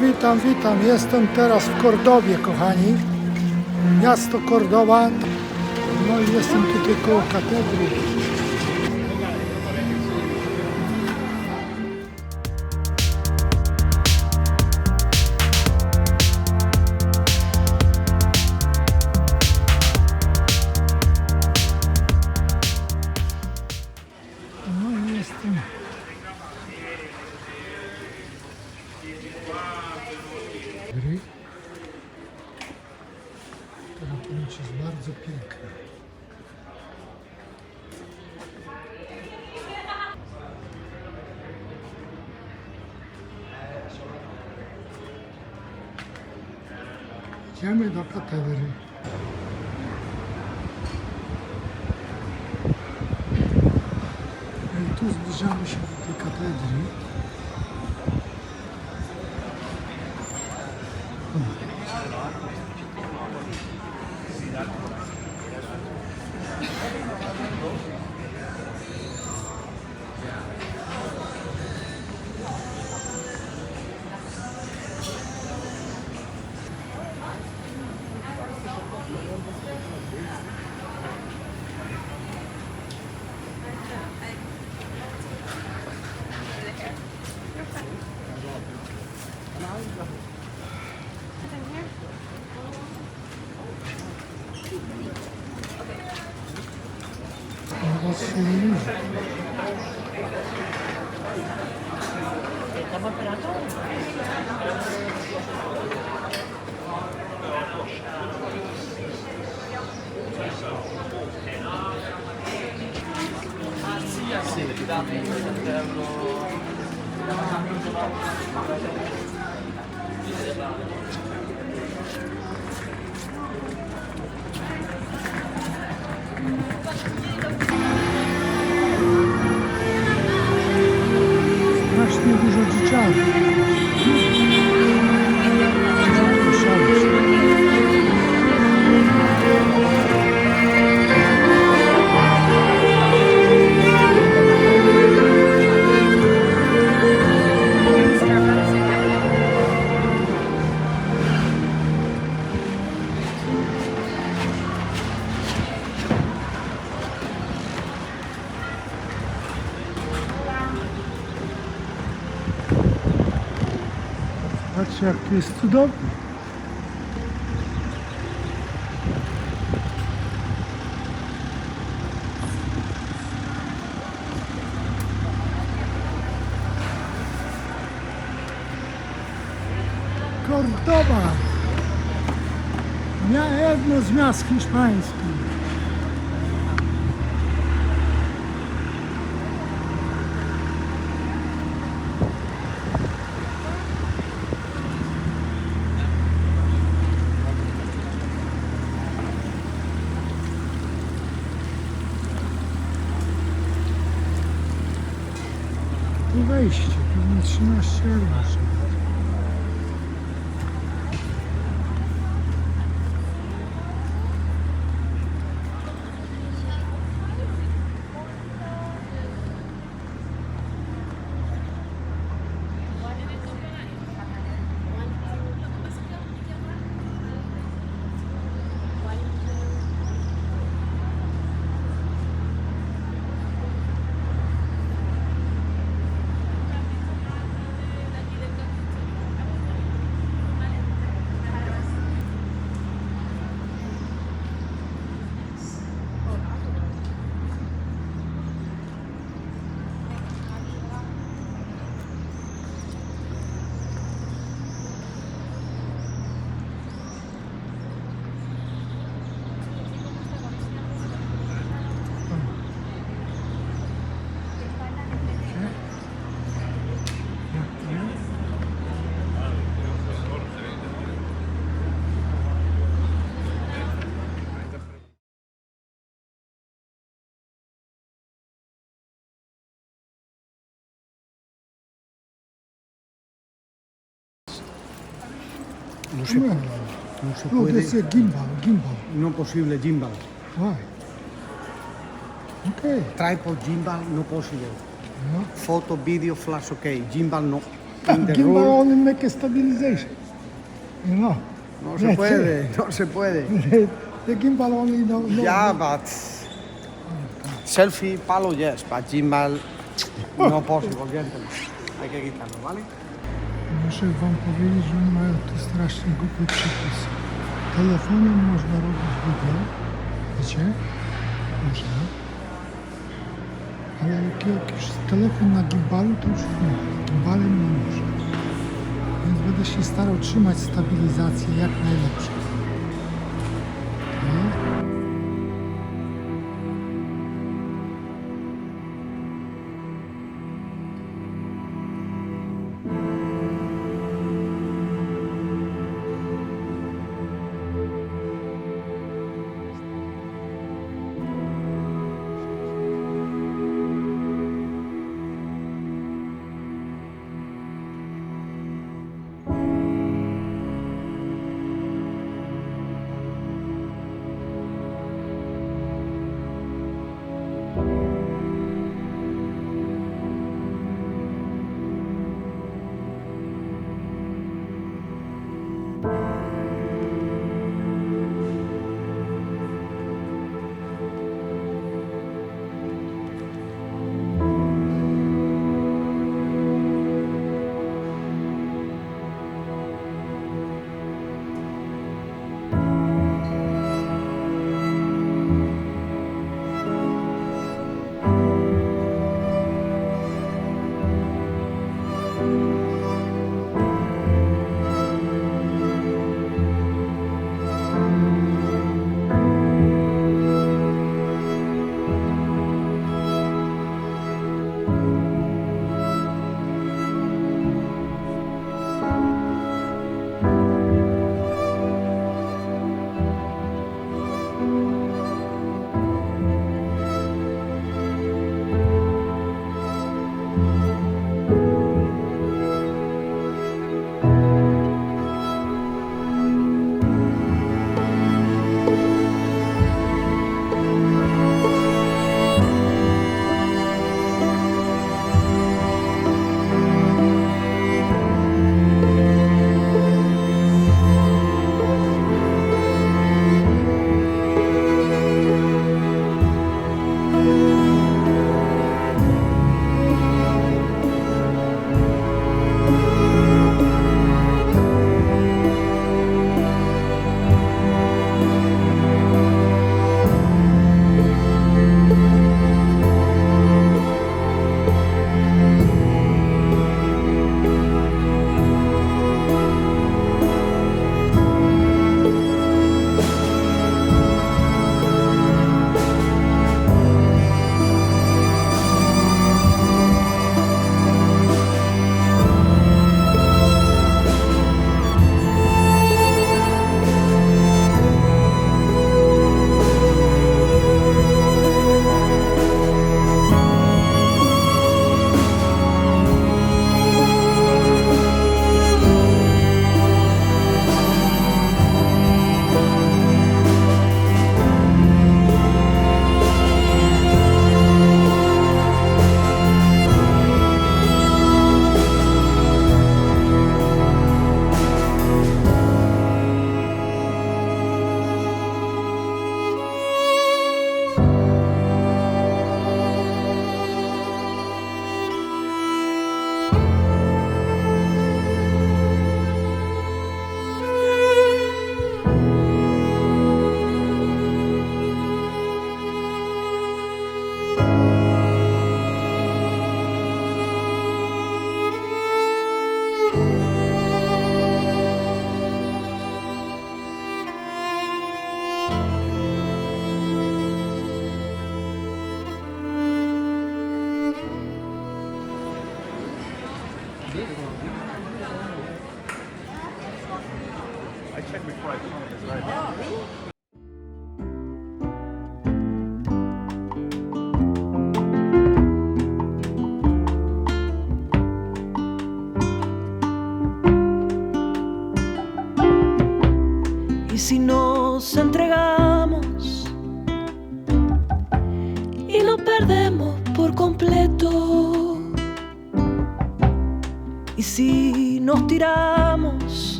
Witam, witam. Jestem teraz w Kordowie, kochani. Miasto Kordowa. No i jestem tutaj koło katedry. Gry. Która ponoć jest bardzo piękna. Idziemy do katedry. No tu zbliżamy się do tej katedry. Hum. Sì. Thank you. Jest cudownie. Kordoba. Mia- Jedno z miast hiszpańskich. Tu wejście, pewnie 13 euro. No se, no se Look, puede. it's a gimbal, gimbal. No posible gimbal. Why? Okay. Tripod gimbal no possible. No. Photo, video, flash, ok. Gimbal no. in the Gimbal rule. only make stabilization. You know. No se That's puede, no se puede. it. The gimbal only no, no Yeah, but selfie, palo, yes, but gimbal, no possible, gentlemen. Hay que quitarlo, ¿vale? Muszę wam powiedzieć, że mają tu strasznie głupie przepisy. Telefonem można robić video, wiecie? Można. Ale jak jakiś telefon na gimbalu, to już nie. Gimbalem nie można. Więc będę się starał trzymać stabilizację jak najlepszą.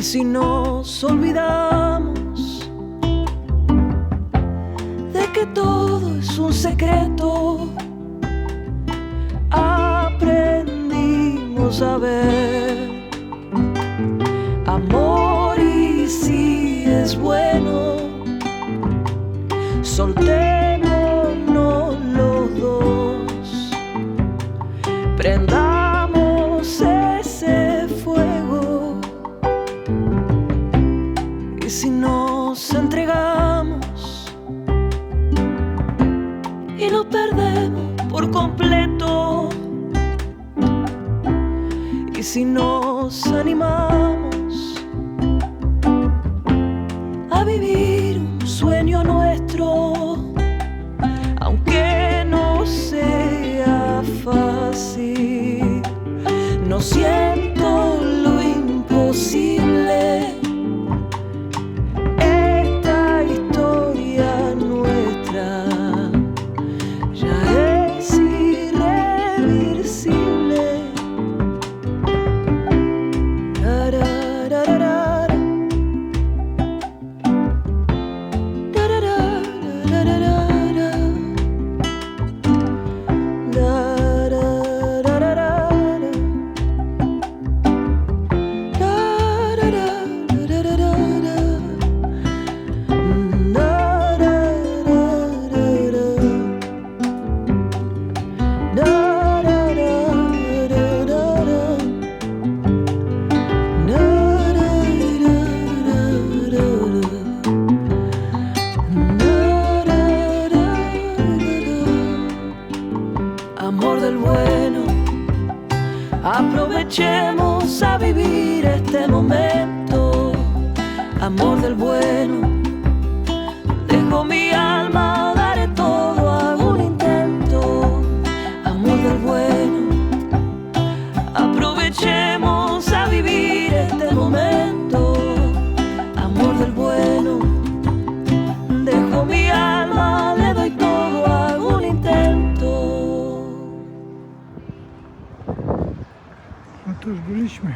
Y si nos olvidamos de que todo es un secreto, aprendimos a ver amor y si es bueno, soltémonos si nos animamos a vivir un sueño nuestro, aunque no sea fácil, no siento Amor del bueno, aprovechemos a vivir este momento. Amor del bueno, dejo mi alma, To już byliśmy.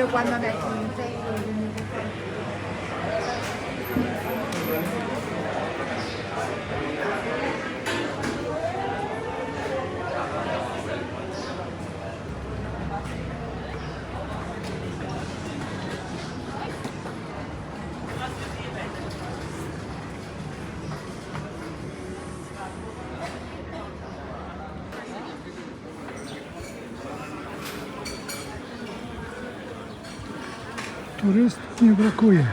Pero cuando me Turystów nie brakuje.